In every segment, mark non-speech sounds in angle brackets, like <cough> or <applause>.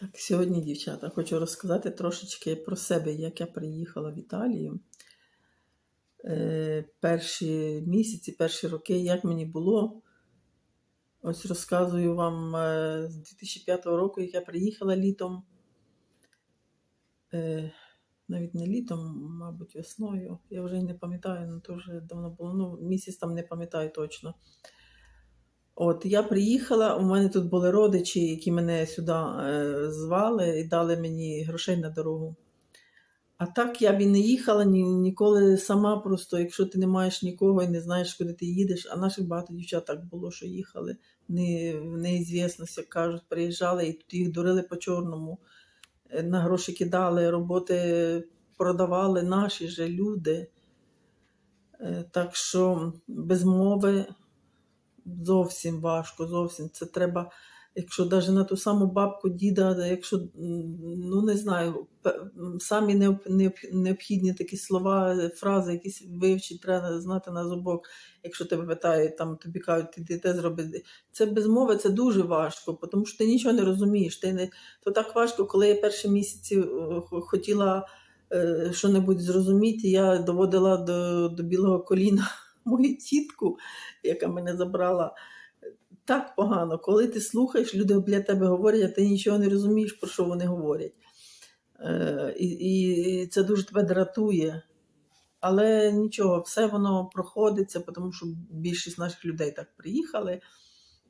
Так, сьогодні, дівчата, хочу розказати трошечки про себе, як я приїхала в Італію. Е, перші місяці, перші роки, як мені було. Ось розказую вам е, з 2005 року, як я приїхала літом. Е, навіть не літом, мабуть, весною. Я вже й не пам'ятаю, ну то вже давно було. Ну, місяць там не пам'ятаю точно. От я приїхала, у мене тут були родичі, які мене сюди е, звали і дали мені грошей на дорогу. А так я б і не їхала ні, ніколи сама просто, якщо ти не маєш нікого і не знаєш, куди ти їдеш. А наших багато дівчат так було, що їхали не, в неізвісність, як кажуть, приїжджали і тут їх дурили по чорному, Е, на гроші кидали, роботи продавали наші же люди. Е, Так що без мови зовсім важко, зовсім. Це треба, якщо навіть на ту саму бабку, діда, якщо, ну не знаю, самі необ- необ- необхідні такі слова, фрази, якісь вивчити, треба знати на зубок. Якщо тебе питають, там тобі кажуть, ти, те зроби. Це без мови це дуже важко, тому що ти нічого не розумієш. Ти не... То так важко, коли я перші місяці е, хотіла е, що-небудь зрозуміти, я доводила до, до білого коліна мою тітку, яка мене забрала. Так погано, коли ти слухаєш, люди для тебе говорять, а ти нічого не розумієш, про що вони говорять. Е, і, і це дуже тебе дратує. Але нічого, все воно проходиться, тому що більшість наших людей так приїхали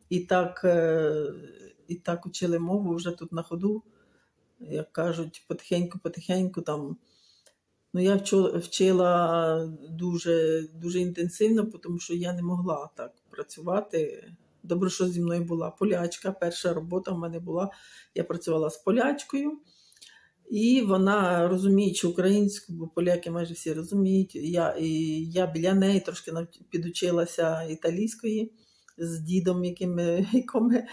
і так, е, і так учили мову вже тут на ходу, як кажуть, потихеньку-потихеньку там. Ну, я вчила дуже, дуже інтенсивно, тому що я не могла так працювати. Добре, що зі мною була полячка. Перша робота в мене була. Я працювала з полячкою, і вона, розуміючи українську, бо поляки майже всі розуміють. Я, і я біля неї трошки підучилася італійської з дідом, яким <laughs> ми,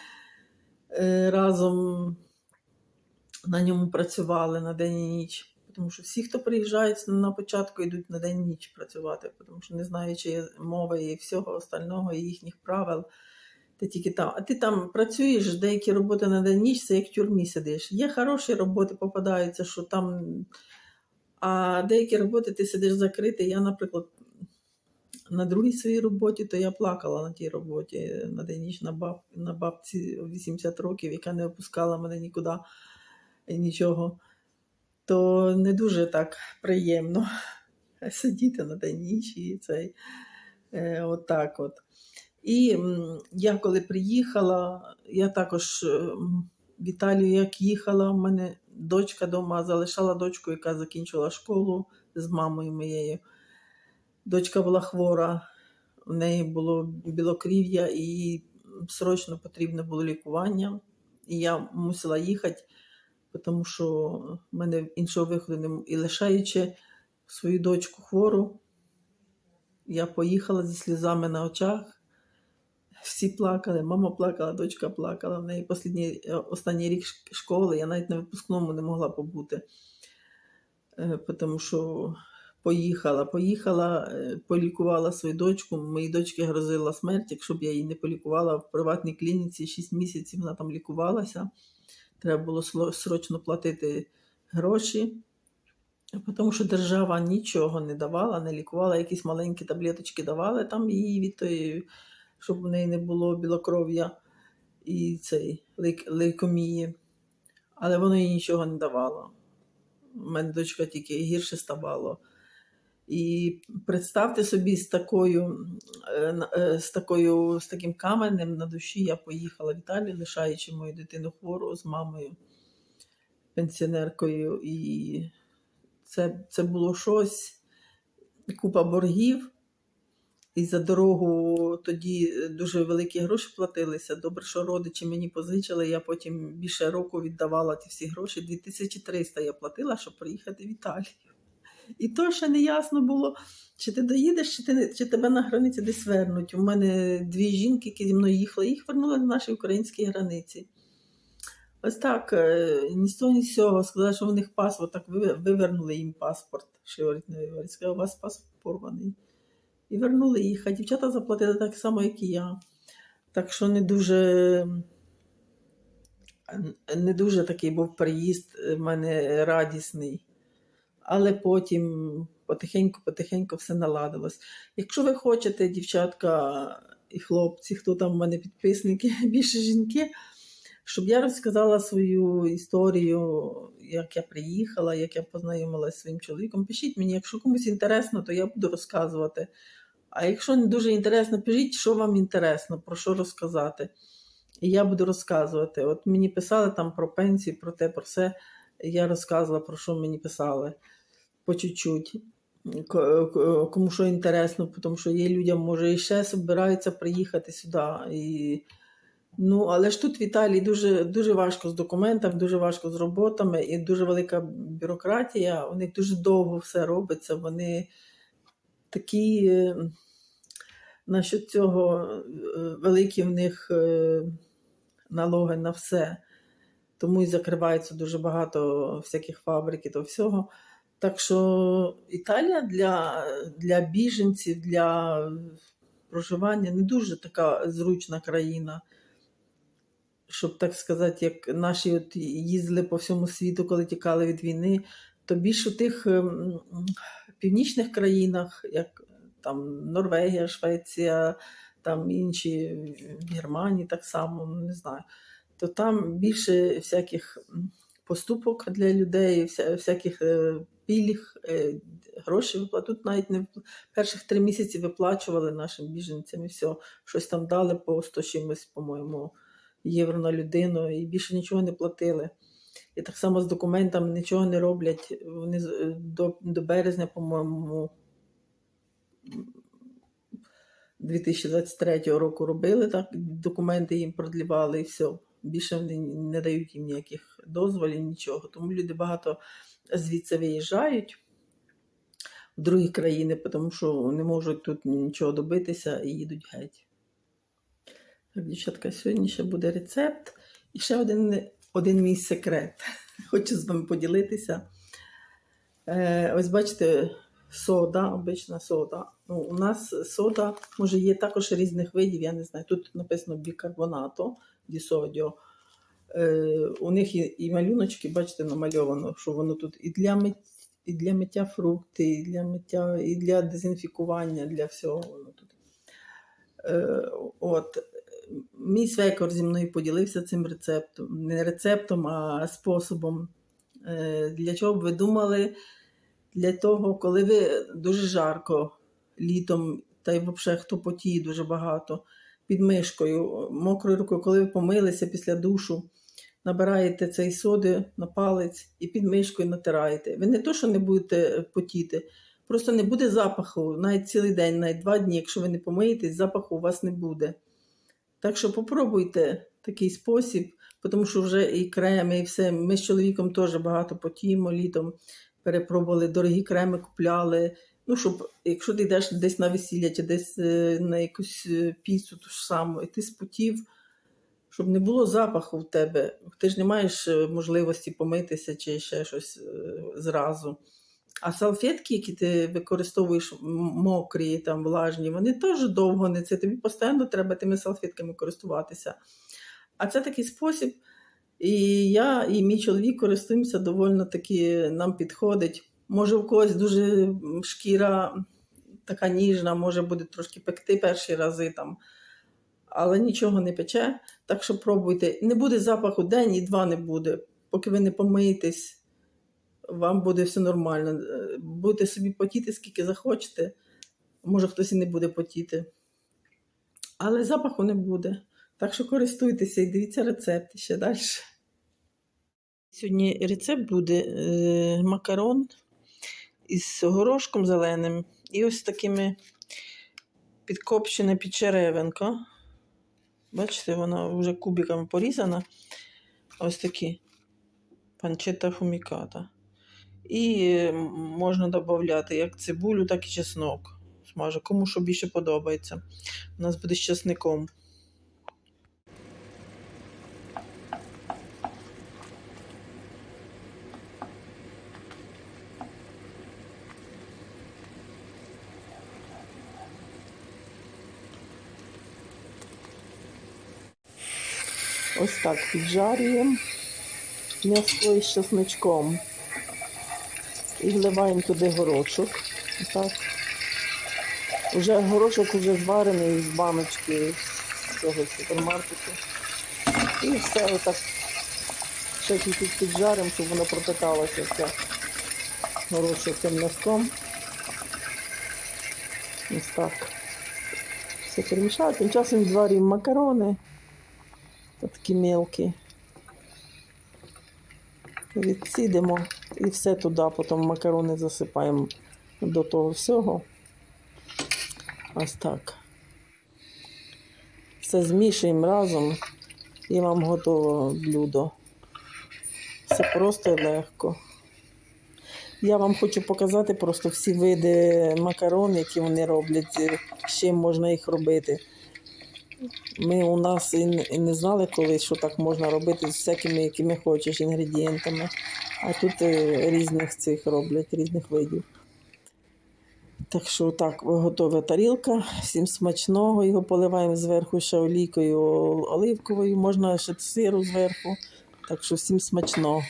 е, разом на ньому працювали на день і ніч. Тому що всі, хто приїжджають на початку, йдуть на день ніч працювати, тому що не знаючи мови і всього остального, і їхніх правил, ти тільки там. А ти там працюєш, деякі роботи на день ніч, це як в тюрмі сидиш. Є хороші роботи, попадаються, що там. А деякі роботи ти сидиш закритий. Я, наприклад, на другій своїй роботі, то я плакала на тій роботі на день ніч на, баб, на бабці 80 років, яка не опускала мене нікуди нічого то не дуже так приємно <laughs> сидіти на день і цей е, отак от. І я коли приїхала, я також е, в Італію як їхала, в мене дочка вдома залишала дочку, яка закінчила школу з мамою моєю. Дочка була хвора, в неї було білокрів'я, і срочно потрібне було лікування. І я мусила їхати тому що в мене іншого виходу не і лишаючи свою дочку хвору, я поїхала зі сльозами на очах. Всі плакали, мама плакала, дочка плакала. В неї послідній, е, останній рік школи, я навіть на випускному не могла побути, Е, тому що поїхала, поїхала, е, полікувала свою дочку. Моїй дочці грозила смерть, якщо б я її не полікувала в приватній клініці 6 місяців вона там лікувалася. Треба було срочно платити гроші, тому що держава нічого не давала, не лікувала, якісь маленькі таблеточки давали там їй від тої, щоб в неї не було білокров'я і цей лейк- лейкомії. Але воно їй нічого не давало. У мене дочка тільки гірше ставало. І представте собі, з такою, е, е, з такою, з таким каменем на душі я поїхала в Італію, лишаючи мою дитину хвору з мамою, пенсіонеркою. І це, це було щось, купа боргів. І за дорогу тоді дуже великі гроші платилися. Добре, що родичі мені позичили. Я потім більше року віддавала ті всі гроші. 2300 я платила, щоб приїхати в Італію. І то ще не ясно було, чи ти доїдеш, чи, ти, чи тебе на границі десь вернуть. У мене дві жінки, які зі мною їхали, їх вернули на нашій українській границі. Ось так, е, ні з того, ні з цього. Сказали, що в них паспорт, так ви- вивернули їм паспорт. Що говорить, не вивернули. Сказали, у вас паспорт порваний. І вернули їх. А дівчата заплатили так само, як і я. Так що не дуже не дуже такий був приїзд е, в мене радісний. Але потім потихеньку-потихеньку все наладилось. Якщо ви хочете, дівчатка і хлопці, хто там в мене підписники, <laughs> більше жінки, щоб я розказала свою історію, як я приїхала, як я познайомилася зі своїм чоловіком, пишіть мені, якщо комусь інтересно, то я буду розказувати. А якщо не дуже інтересно, пишіть, що вам інтересно, про що розказати. І я буду розказувати. От мені писали там про пенсію, про те, про все. Я розказувала, про що мені писали по чуть-чуть. Кому що інтересно, тому що є людям, може, і ще збираються приїхати сюди. І... Ну, але ж тут в Італії дуже, дуже важко з документами, дуже важко з роботами і дуже велика бюрократія. У них дуже довго все робиться. Вони такі е, насчет цього е, великі в них е, налоги на все. Тому і закривається дуже багато всяких фабрик і то всього. Так що Італія для, для біженців, для проживання не дуже така зручна країна. Щоб так сказати, як наші от їздили по всьому світу, коли тікали від війни, то більш у тих ем, північних країнах, як там Норвегія, Швеція, там інші Германії так само, не знаю, то там більше всяких поступок для людей, всяких е, пільг, е, грошей виплат. Тут навіть не перших три місяці виплачували нашим біженцям і все, щось там дали по 100 чимось, по-моєму, євро на людину, і більше нічого не платили. І так само з документами нічого не роблять. Вони е, до, до березня, по-моєму, 2023 року робили так, документи їм продлівали і все. Більше вони не дають їм ніяких дозволів, нічого. Тому люди багато звідси виїжджають в другі країни, тому що не можуть тут нічого добитися і їдуть геть. Так, дівчатка, сьогодні ще буде рецепт. І ще один, один мій секрет. <laughs> Хочу з вами поділитися. Е, ось бачите, сода, обична сода. Ну, у нас сода, може, є також різних видів, я не знаю. Тут написано бікарбонато ді содіо. Е, у них і, і малюночки, бачите, намальовано, що воно тут і для, мит, і для миття фрукти, і для миття, і для дезінфікування, для всього воно тут. Е, от. Мій свекор зі мною поділився цим рецептом. Не рецептом, а способом. Е, Для чого б ви думали? Для того, коли ви дуже жарко літом, та й взагалі хто потіє дуже багато, під мишкою, мокрою рукою, коли ви помилися після душу, набираєте цей соди на палець і під мишкою натираєте. Ви не то, що не будете потіти, просто не буде запаху навіть цілий день, навіть два дні, якщо ви не помиєтесь, запаху у вас не буде. Так що попробуйте такий спосіб, тому що вже і креми, і все. Ми з чоловіком теж багато потіємо літом, перепробували, дорогі креми купляли. Ну, щоб, якщо ти йдеш десь на весілля чи десь е, на якусь е, піцу ту ж саму, і ти спотів, щоб не було запаху в тебе. Ти ж не маєш е, можливості помитися чи ще щось зразу. А салфетки, які ти використовуєш мокрі, там, влажні, вони теж довго не це. Тобі постійно треба тими салфетками користуватися. А це такий спосіб. І я і мій чоловік користуємося доволі таки нам підходить. Може, у когось дуже шкіра така ніжна, може буде трошки пекти перші рази там, але нічого не пече. Так що пробуйте. Не буде запаху день і два не буде. Поки ви не помиєтесь, вам буде все нормально. Е, Будете собі потіти, скільки захочете. Може, хтось і не буде потіти. Але запаху не буде. Так що користуйтеся і дивіться рецепти ще далі. Сьогодні рецепт буде е, макарон із горошком зеленим і ось такими підкопчена підчеревинка. Бачите, вона вже кубиками порізана. Ось такі панчета фуміката. І можна додати як цибулю, так і чеснок. Смажу, кому що більше подобається. У нас буде з чесником. Ось так піджарюємо м'ясо із чесничком. І вливаємо туди горошок. Так. Уже горошок вже зварений з баночки з цього супермаркету. І все отак ще чуть піджаримо, щоб воно пропиталося все горошок цим м'язком. Ось так. Все перемішаю. Тим часом зварюємо макарони. Такі мелкі. Відсідимо і все туди, потім макарони засипаємо до того всього. Ось так. Все змішуємо разом і вам готово блюдо. Все просто і легко. Я вам хочу показати просто всі види макарон, які вони роблять, з чим можна їх робити. Ми у нас і не- знали колись, що так можна робити з всякими, якими хочеш, інгредієнтами. А тут е, різних цих роблять, різних видів. Так що так, готова тарілка. Всім смачного. Його поливаємо зверху ще олійкою оливковою, можна ще сиру зверху. Так що всім смачного.